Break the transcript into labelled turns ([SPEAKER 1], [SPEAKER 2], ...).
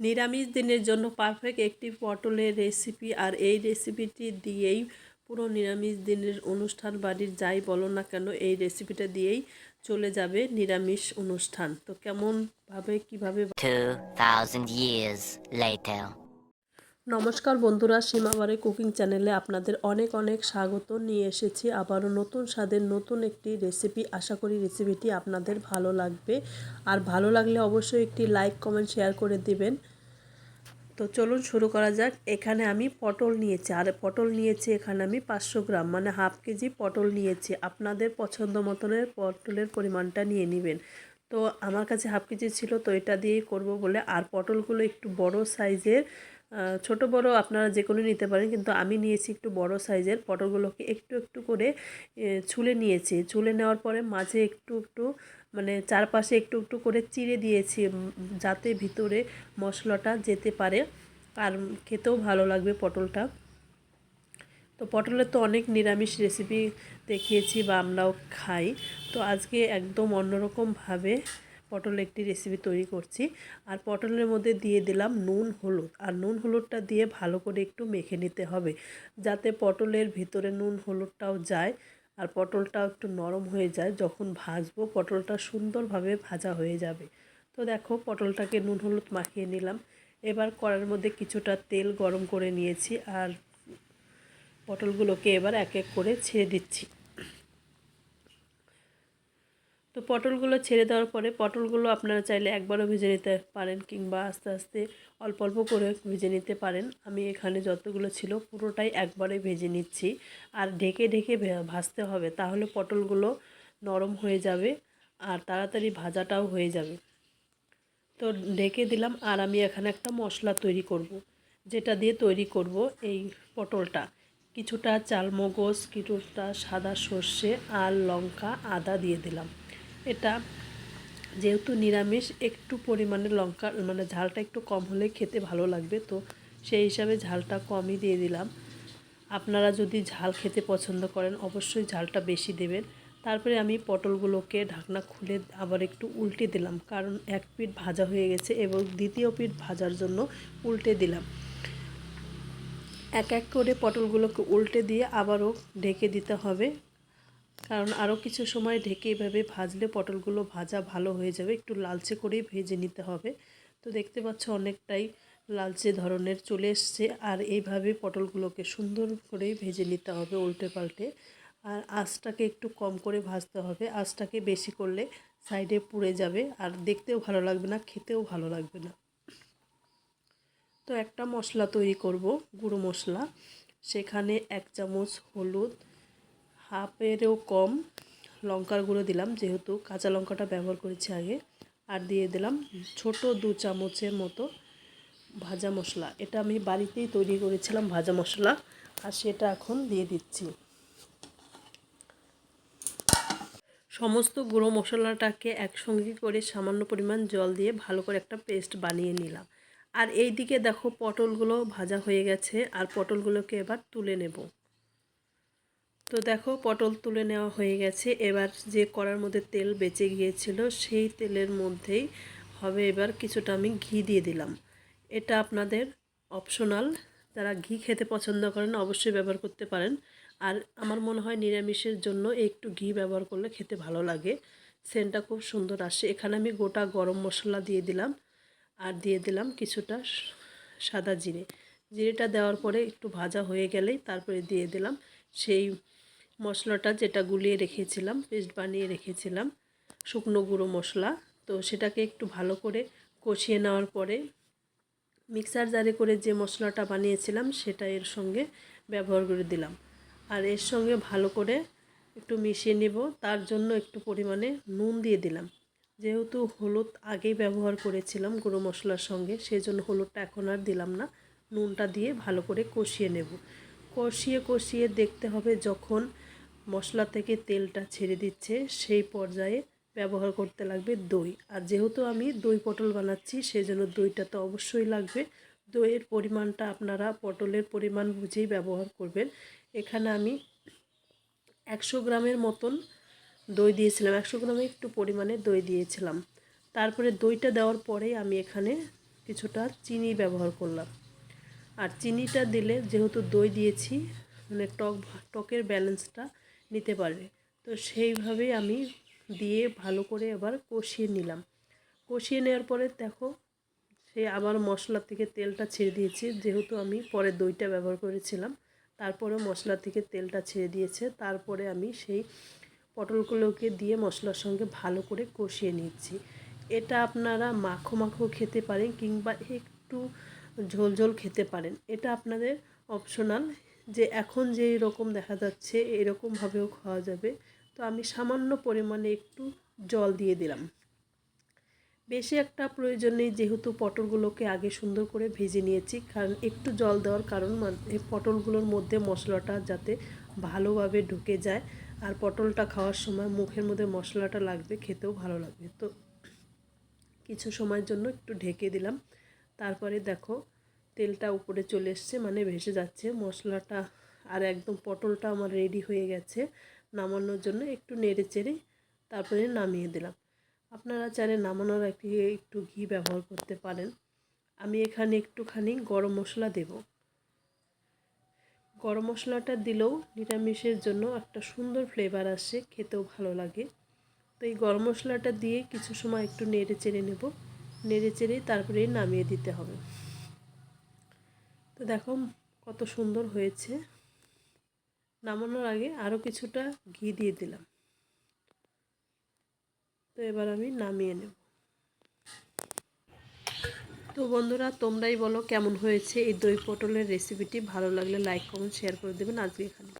[SPEAKER 1] নিরামিষ দিনের জন্য পারফেক্ট একটি পটলের রেসিপি আর এই রেসিপিটি দিয়েই পুরো নিরামিষ দিনের অনুষ্ঠান বাড়ির যাই বলো না কেন এই রেসিপিটা দিয়েই চলে যাবে নিরামিষ অনুষ্ঠান। তো কেমনভাবে কীভাবে
[SPEAKER 2] 2,000 years later.
[SPEAKER 1] নমস্কার বন্ধুরা সীমাবারে কুকিং চ্যানেলে আপনাদের অনেক অনেক স্বাগত। নিয়ে এসেছি আবারও নতুন স্বাদের নতুন একটি রেসিপি আশা করি রেসিপিটি আপনাদের ভালো লাগবে। আর ভালো লাগলে অবশ্যই একটি লাইক কমেন্ট শেয়ার করে দিবেন। তো চলুন শুরু করা যাক। এখানে আমি পটল নিয়েছি। আর পটল নিয়েছি এখানে আমি পাঁচশো গ্রাম। মানে হাফ কেজি পটল নিয়েছি। আপনাদের পছন্দ মতনের পটলের পরিমাণটা নিয়ে নেবেন। তো আমার কাছে হাফ কেজি ছিল, তো এটা দিয়েই করব বলে। আর পটলগুলো একটু বড় সাইজের ছোট, বড় আপনারা যে কোনো নিতে পারেন, কিন্তু আমি নিয়েছি একটু বড় সাইজের পটলগুলোকে একটু একটু করে ছুলে নিয়েছি। ছুলে নেওয়ার পরে মাঝে একটু একটু মানে চারপাশে একটু একটু করে চিড়ে দিয়েছি যাতে ভিতরে মশলাটা যেতে পারে আর খেতেও ভালো লাগবে পটলটা। তো পটলের তো অনেক নিরামিষ রেসিপি দেখিয়েছি বা আমরাও খাই। তো আজকে একদম অন্যরকমভাবে পটল একটি রেসিপি তৈরি করছি। আর পটলের মধ্যে দিয়ে দিলাম নুন, হলুদ। আর নুন, হলুদটা দিয়ে ভালো করে একটু মেখে নিতে হবে, যাতে পটলের ভিতরে নুন, হলুদটাও যায় আর পটলটাও একটু নরম হয়ে যায়। যখন ভাজবো, পটলটা সুন্দরভাবে ভাজা হয়ে যাবে। তো দেখো, পটলটাকে নুন, হলুদ মাখিয়ে নিলাম। এবার কড়ার মধ্যে কিছুটা তেল গরম করে নিয়েছি আর পটলগুলোকে এবার এক এক করে ছেড়ে দিচ্ছি। তো পটলগুলো ছেড়ে দেওয়ার পরে পটলগুলো আপনারা চাইলে একবারও ভেজে নিতে পারেন কিংবা আস্তে আস্তে অল্প অল্প করে ভেজে নিতে পারেন। আমি এখানে যতগুলো ছিল পুরোটাই একবারে ভেজে নিচ্ছি। আর ঢেকে ঢেকে ভাজতে হবে, তাহলে পটলগুলো নরম হয়ে যাবে আর তাড়াতাড়ি ভাজাটাও হয়ে যাবে। তো ঢেকে দিলাম আর আমি এখানে একটা মশলা তৈরি করব। যেটা দিয়ে তৈরি করব এই পটলটা। কিছুটা চালমগজ, কিছুটা সাদা সর্ষে আর লঙ্কা আদা দিয়ে দিলাম। এটা যেহেতু নিরামিষ, একটু পরিমাণে লঙ্কা মানে ঝালটা একটু কম হলে খেতে ভালো লাগবে। তো সেই হিসাবে ঝালটা কমই দিয়ে দিলাম। আপনারা যদি ঝাল খেতে পছন্দ করেন, অবশ্যই ঝালটা বেশি দেবেন। তারপরে আমি পটলগুলোকে ঢাকনা খুলে আবার একটু উল্টে দিলাম, কারণ এক পিঠ ভাজা হয়ে গেছে এবং দ্বিতীয় পিঠ ভাজার জন্য উল্টে দিলাম। এক এক করে পটলগুলোকে উল্টে দিয়ে আবারও ঢেকে দিতে হবে। কারণ আরও কিছু সময় ঢেকে এভাবে ভাজলে পটলগুলো ভাজা ভালো হয়ে যাবে। একটু লালচে করেই ভেজে নিতে হবে। তো দেখতে পাচ্ছ অনেকটাই লালচে ধরনের চলে এসছে। আর এইভাবে পটলগুলোকে সুন্দর করেই ভেজে নিতে হবে উল্টে পাল্টে আর আঁচটাকে একটু কম করে ভাজতে হবে। আঁচটাকে বেশি করলে সাইডে পুড়ে যাবে। আর দেখতেও ভালো লাগবে না, খেতেও ভালো লাগবে না। তো একটা মশলা তৈরি করব, গুঁড়ো মশলা। সেখানে এক চামচ হলুদ হাফেরও কম লঙ্কার গুঁড়ো দিলাম, যেহেতু কাঁচা লঙ্কাটা ব্যবহার করেছি আগে। আর দিয়ে দিলাম ছোট দু চামচের মতো ভাজা মশলা। এটা আমি বাড়িতেই তৈরি করেছিলাম ভাজা মশলা, আর সেটা এখন দিয়ে দিচ্ছি। সমস্ত গুঁড়ো মশলাটাকে একসঙ্গে করে সামান্য পরিমাণ জল দিয়ে ভালো করে একটা পেস্ট বানিয়ে নিলাম। আর এই দিকে দেখো পটলগুলো ভাজা হয়ে গেছে, আর পটলগুলোকে এবার তুলে নেব। তো দেখো, পটল তুলে নেওয়া হয়ে গেছে। এবার যে কড়ার মধ্যে তেল বেঁচে গিয়েছিল, সেই তেলের মধ্যেই হবে এবার কিছুটা আমি ঘি দিয়ে দিলাম। এটা আপনাদের অপশনাল যারা ঘি খেতে পছন্দ করেন, অবশ্যই ব্যবহার করতে পারেন। আর আমার মনে হয় নিরামিষের জন্য একটু ঘি ব্যবহার করলে খেতে ভালো লাগে। সেন্টটা খুব সুন্দর আসে। এখানে আমি গোটা গরম মশলা দিয়ে দিলাম। আর দিয়ে দিলাম কিছুটা সাদা জিরে। জিরেটা দেওয়ার পরে একটু ভাজা হয়ে গেলেই তারপরে দিয়ে দিলাম। সেই মশলাটা যেটা গুলিয়ে রেখেছিলাম, পেস্ট বানিয়ে রেখেছিলাম, শুকনো গুঁড়ো মশলা। তো সেটাকে একটু ভালো করে কষিয়ে নেওয়ার পরে মিক্সার জারে করে যে মশলাটা বানিয়েছিলাম, সেটা এর সঙ্গে ব্যবহার করে দিলাম। আর এর সঙ্গে ভালো করে একটু মিশিয়ে নেব, তার জন্য একটু পরিমাণে নুন দিয়ে দিলাম। যেহেতু হলুদ আগেই ব্যবহার করেছিলাম গুঁড়ো মশলার সঙ্গে সেই জন্য হলুদটা এখন আর দিলাম না। নুনটা দিয়ে ভালো করে কষিয়ে নেব। কষিয়ে কষিয়ে দেখতে হবে যখন মশলা থেকে তেলটা ছেড়ে দিচ্ছে, সেই পর্যায়ে ব্যবহার করতে লাগবে দই। আর যেহেতু আমি দই পটল বানাচ্ছি সেই জন্য দইটা তো অবশ্যই লাগবে। দইয়ের পরিমাণটা আপনারা পটলের পরিমাণ বুঝেই ব্যবহার করবেন। এখানে আমি একশো গ্রামের মতন দই দিয়েছিলাম, একশো গ্রামে একটু পরিমাণে দই দিয়েছিলাম। তারপরে দইটা দেওয়ার পরেই আমি এখানে কিছুটা চিনি ব্যবহার করলাম। আর চিনিটা দিলে যেহেতু দই দিয়েছি মানে টক, টকের ব্যালেন্সটা নিতে পারবে। তো সেইভাবেই আমি দিয়ে ভালো করে এবার কষিয়ে নিলাম। কষিয়ে নেওয়ার পরে দেখো, সে আবার মশলা থেকে তেলটা ছেড়ে দিয়েছি। যেহেতু আমি পরে দইটা ব্যবহার করেছিলাম তারপরে মশলা থেকে তেলটা ছেড়ে দিয়েছে। তারপরে আমি সেই পটলগুলোকে দিয়ে মশলার সঙ্গে ভালো করে কষিয়ে নিচ্ছি। এটা আপনারা মাখো মাখো খেতে পারেন কিংবা একটু ঝোল ঝোল খেতে পারেন। এটা আপনাদের অপশনাল যে এখন যেই রকম দেখা যাচ্ছে এরকমভাবেও খাওয়া যাবে। তো আমি সামান্য পরিমাণে একটু জল দিয়ে দিলাম। বেশি একটা প্রয়োজন নেই, যেহেতু পটলগুলোকে আগে সুন্দর করে ভেজে নিয়েছি। কারণ একটু জল দেওয়ার কারণ পটলগুলোর মধ্যে মশলাটা যাতে ভালোভাবে ঢুকে যায়। আর পটলটা খাওয়ার সময় মুখের মধ্যে মশলাটা লাগবে, খেতেও ভালো লাগবে। তো কিছু সময়ের জন্য একটু ঢেকে দিলাম। তারপরে দেখো তেলটা উপরে চলে এসছে মানে ভেসে যাচ্ছে। মশলাটা আর একদম পটলটা আমার রেডি হয়ে গেছে নামানোর জন্য। একটু নেড়ে চেড়ে তারপরে নামিয়ে দিলাম। আপনারা চাইলে নামানোর একটি একটু ঘি ব্যবহার করতে পারেন। আমি এখানে একটুখানি গরম মশলা দেব। গরম মশলাটা দিলেও নিরামিষের জন্য একটা সুন্দর ফ্লেভার আসে, খেতেও ভালো লাগে। তো এই গরম মশলাটা দিয়ে কিছু সময় একটু নেড়ে চেড়ে নেব। নেড়ে চেড়ে তারপরে নামিয়ে দিতে হবে। তো দেখো কত সুন্দর হয়েছে। নামানোর আগে আরও কিছুটা ঘি দিয়ে দিলাম। তো এবার আমি নামিয়ে নেব। তো বন্ধুরা, তোমরাই বলো কেমন হয়েছে এই দই পটলের রেসিপিটি ভালো লাগলে লাইক কমেন্ট শেয়ার করে দেবেন। আজকে এখানে